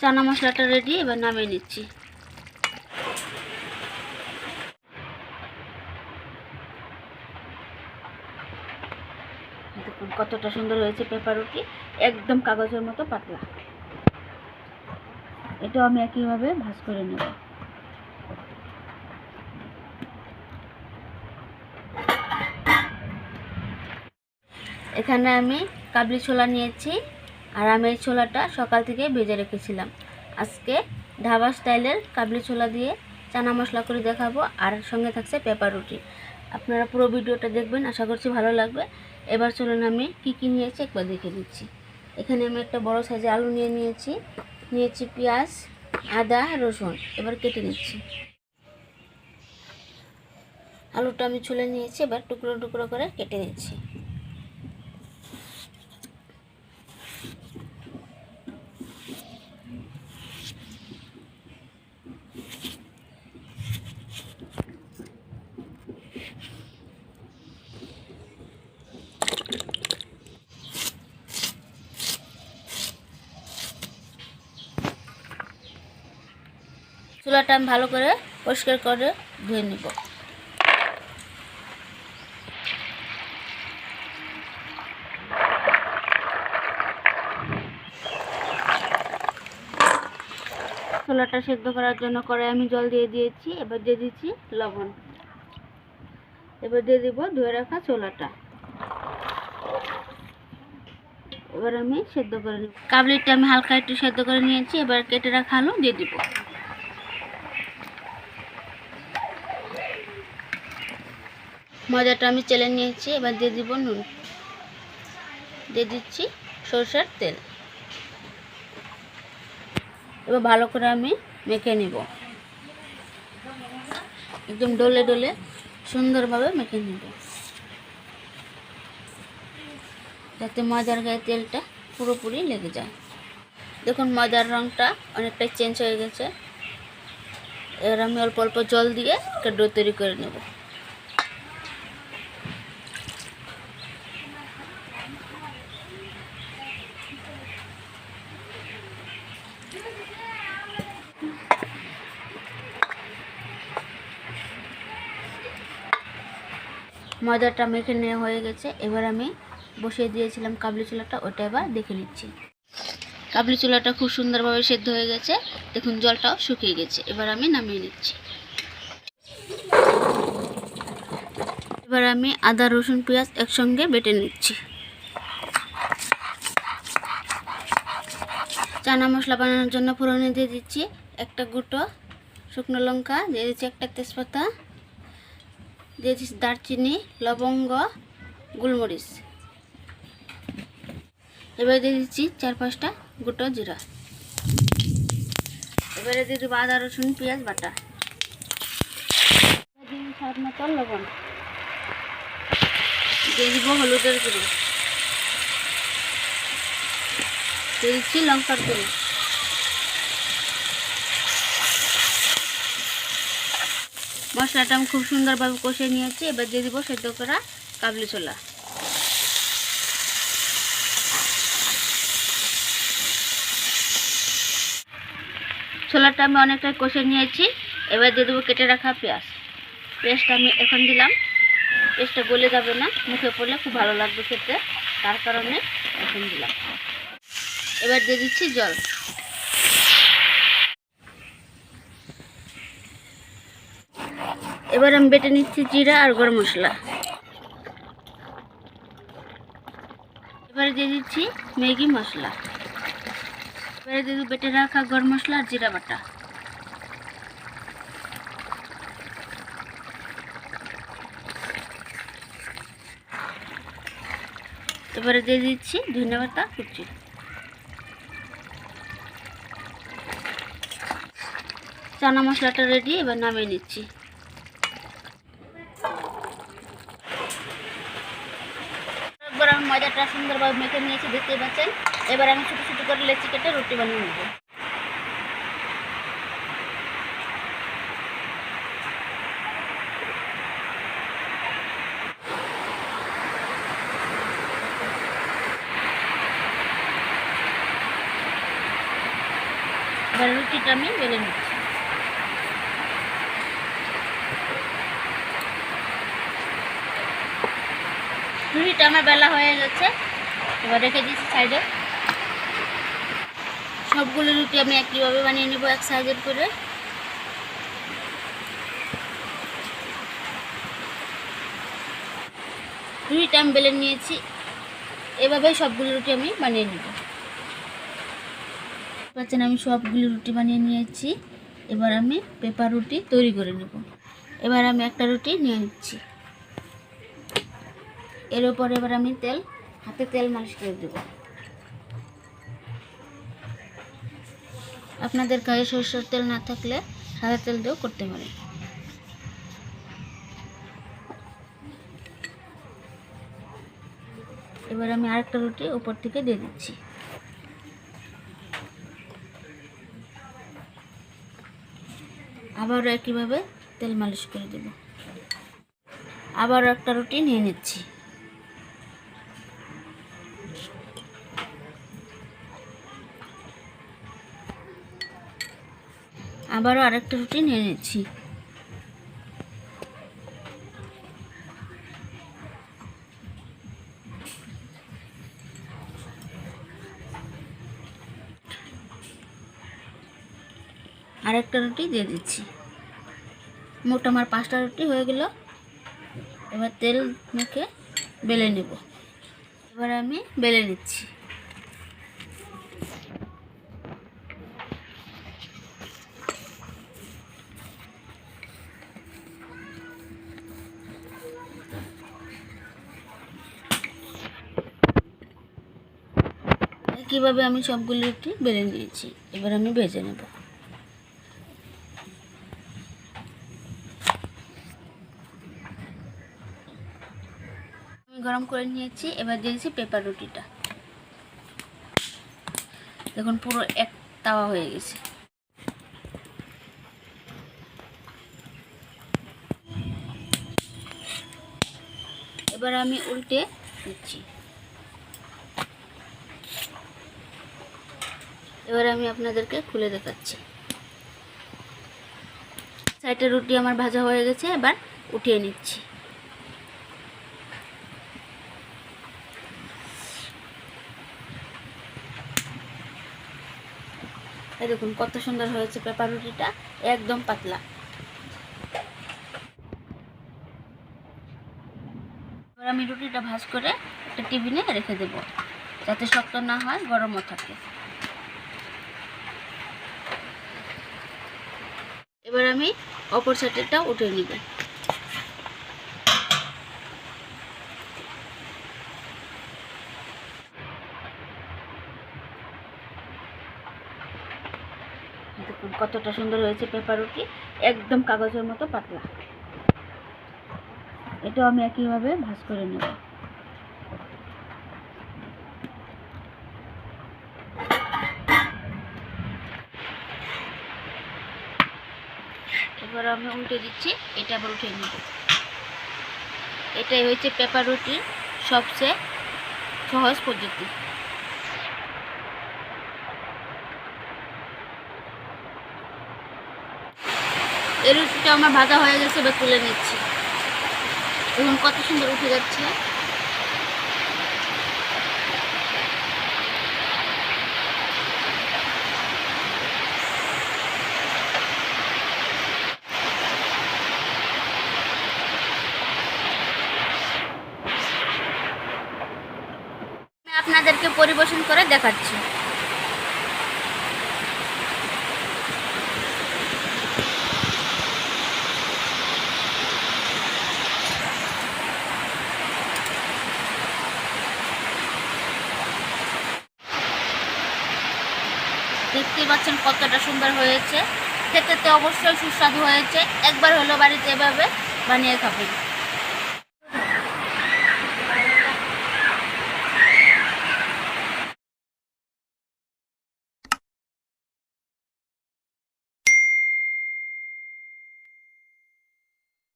চানা মশলাটা রেডি এবার নামিয়ে নিচ্ছি। কতটা সুন্দর হয়েছে পেপার রুটি, একদম কাগজের মতো পাতলা। এটাও আমি একইভাবে ভাজ করে নেব। এখানে আমি কাবলি ছোলা নিয়েছি। আর আমি এই ছোলাটা সকাল থেকে ভেজে রেখেছিলাম। আজকে ধাবা স্টাইলের কাবলি ছোলা দিয়ে চানা মশলা করে দেখাবো, আর সঙ্গে থাকছে পেপার রুটি। আপনারা পুরো ভিডিওটা দেখবেন, আশা করছি ভালো লাগবে। এবার চলুন আমি কী কী নিয়েছি একবার দেখে দিচ্ছি এখানে আমি একটা বড় সাইজে আলু নিয়ে নিয়েছি নিয়েছি পেঁয়াজ, আদা, রসুন। এবার কেটে নিচ্ছি। আলুটা আমি ছুলে নিয়েছি, এবার টুকরো টুকরো করে কেটে নিচ্ছি। চুলাটা আমি ভালো করে পরিষ্কার করে ধুয়ে নিব। ছোলাটা সেদ্ধ করার জন্য করে আমি জল দিয়ে দিয়েছি, এবার দিয়ে দিচ্ছি লবণ। এবার দিয়ে দিব ধুয়ে রাখা ছোলাটা এবার আমি সেদ্ধ করে নিব। কাবলিটা আমি হালকা একটু সেদ্ধ করে নিয়েছি, এবার কেটে রাখা আলু দিয়ে দিব। মজাটা আমি চেলে নিয়েছি, এবার দিয়ে দিব নুন। দিয়ে দিচ্ছি সরষের তেল। এবার ভালো করে আমি মেখে নিব। একদম ডলে ডলে সুন্দরভাবে মেখে নিব। যাতে মজার গায়ে তেলটা পুরোপুরি লেগে যায়। দেখুন, মজার রঙটা অনেকটাই চেঞ্জ হয়ে গেছে। এবার আমি অল্প অল্প জল দিয়ে একটা ডো তৈরি করে নেব। মজাটা মেখে নেওয়া হয়ে গেছে। এবার আমি বসিয়ে দিয়েছিলাম কাবলি চুলাটা, ওটা এবার দেখে নিচ্ছি। কাবলি চুলাটা খুব সুন্দরভাবে সেদ্ধ হয়ে গেছে। দেখুন, জলটাও শুকিয়ে গেছে। এবার আমি নামিয়ে নিচ্ছি। এবার আমি আদা, রসুন, পেঁয়াজ একসঙ্গে বেটে নিচ্ছি। চানা মশলা বানানোর জন্য ফোড়নে দিয়ে দিচ্ছি একটা গুঁটো শুকনো লঙ্কা, দিয়ে দিচ্ছি একটা তেজপাতা। দিয়ে দিচ্ছি দারচিনি, লবঙ্গ, গোলমরিচ। এবারে দিয়ে দিচ্ছি চার পাঁচটা গোটা জিরা। এবারে দিয়ে দেবো আদা, রসুন, পেঁয়াজ, বাটা। স্বাদ মতো লবণ। দিয়ে দিব হলুদের গুঁড়ো। দিয়ে দিচ্ছি লঙ্কার গুঁড়ো। মশলাটা আমি খুব সুন্দরভাবে কষে নিয়েছি। এবার দিয়ে দিব সেদ্ধ করা কাবলি ছোলা। ছোলাটা আমি অনেকটাই কষে নিয়েছি। এবার দিয়ে দেবো কেটে রাখা পেঁয়াজ। পেঁয়াজটা আমি এখন দিলাম। পেঁয়াজটা গলে যাবে না, মুখে পড়লে খুব ভালো লাগবে খেতে। তার কারণে এখন দিলাম। এবার দিয়ে দিচ্ছি জল। এবার আমি বেটে নিচ্ছি জিরা আর গরম মশলা। এবারে দিয়ে দিচ্ছি ম্যাগি মশলা। এবারে দিয়ে বেটে রাখা গরম মশলা আর জিরা বাটা। এবারে দিয়ে দিচ্ছি ধনে পাতা, কুচি। চানা মশলাটা রেডি এবার নামিয়ে নিচ্ছি। আমি সুন্দরভাবে মেখে নিয়েছি, দেখতেই পাচ্ছেন? এবার আমি ছোটো ছোটো করে লেচি কেটে রুটি বানিয়ে নেব। রুটিটা আমি বেলে নিচ্ছি। রুটিটা আমার বেলা হয়ে গেছে এবার রেখে দিচ্ছি সাইডে সবগুলো রুটি আমি একইভাবে বানিয়ে নেব এক সাইজের করে। রুটিটা আমি বেলে নিয়েছি। এভাবে সবগুলো রুটি আমি বানিয়ে নেব। পাচ্ছেন, আমি সবগুলো রুটি বানিয়ে নিয়েছি। এবার আমি পেপার রুটি তৈরি করে নেব। এবার আমি একটা রুটি নিয়ে নিচ্ছি। এর উপর এবার আমি তেল, হাতে তেল মালিশ করে দেব। আপনাদের গায়ে সরষের তেল না থাকলে সাদা তেল দিয়েও করতে পারেন। এবার আমি আরেকটা রুটি উপর থেকে দিয়ে দিচ্ছি। আবারও একইভাবে তেল মালিশ করে দেব। আবারও একটা রুটি নিয়ে নিচ্ছি। আবারও আরেকটা রুটি নিয়ে নিচ্ছি। আরেকটা রুটি দিয়ে দিচ্ছি। মোট আমার পাঁচটা রুটি হয়ে গেল। এবার তেল মেখে বেলে নেব। এবার আমি বেলে নিচ্ছি। কীভাবে আমি সবগুলো রুটি বেলে নিয়েছি? এবার আমি ভেজে নেব। আমি গরম করে নিয়েছি, এবার দিয়েছি পেপার রুটিটা। দেখুন, পুরো এক তাওয়া হয়ে গেছে। এবার আমি উল্টে দিচ্ছি। এবার আমি আপনাদেরকে খুলে দেখাচ্ছি। সাইডে রুটি আমার ভাজা হয়ে গেছে, এবার উঠিয়ে নিচ্ছি। এই দেখুন, কত সুন্দর হয়েছে পেপার রুটিটা, একদম পাতলা। এবার আমি রুটিটা ভাজ করে একটা টিফিনে রেখে দেব, যাতে শক্ত না হয় গরমও থাকে। এবার আমি অপর সাইডেরটা উঠে নিব। কতটা সুন্দর হয়েছে পেপার রুটি, একদম কাগজের মতো পাতলা। এটাও আমি একইভাবে ভাজ করে নেব। এবার আমি উল্টে দিচ্ছি, এটা আবার উঠে নিব। এটাই হয়েছে পেপার রুটির সবচেয়ে সহজ পদ্ধতি। এই রুটিটা আমার ভাজা হয়ে গেছে, এবার তুলে নিচ্ছি। এখন কত সুন্দর উঠে যাচ্ছে আমি আপনাদেরকে পরিবেশন করে দেখাচ্ছি। দেখতেই পাচ্ছেন কতটা সুন্দর হয়েছে। খেতে তো অবশ্যই সুস্বাদু হয়েছে। একবার হলো বাড়িতে এভাবে বানিয়ে খাবেন।